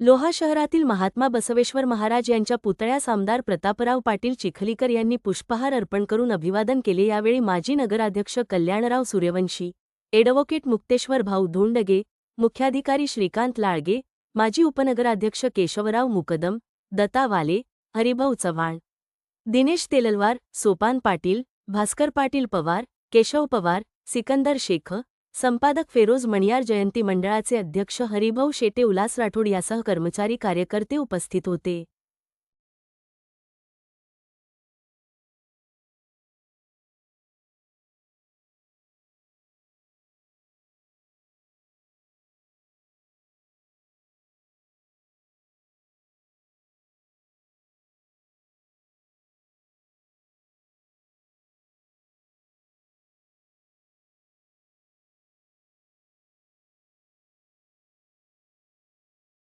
लोहा शहरातील महात्मा बसवेश्वर महाराज यांच्या पुतळ्यास आमदार प्रतापराव पाटील चिखलीकर यांनी पुष्पहार अर्पण करून अभिवादन केले. यावेळी माजी नगराध्यक्ष कल्याणराव सूर्यवंशी एडव्होकेट मुक्तेश्वर भाऊ धोंडगे मुख्याधिकारी श्रीकांत लाळगे माजी उपनगराध्यक्ष केशवराव मुकदम दत्ता वाले हरिभाऊ चव्हाण दिनेश तेललवार सोपान पाटील भास्कर पाटील पवार केशव पवार सिकंदर शेख संपादक फेरोज मणियार जयंती मंडळाचे अध्यक्ष हरिभाऊ शेटे उल्हास राठोड यासह कर्मचारी कार्यकर्ते उपस्थित होते.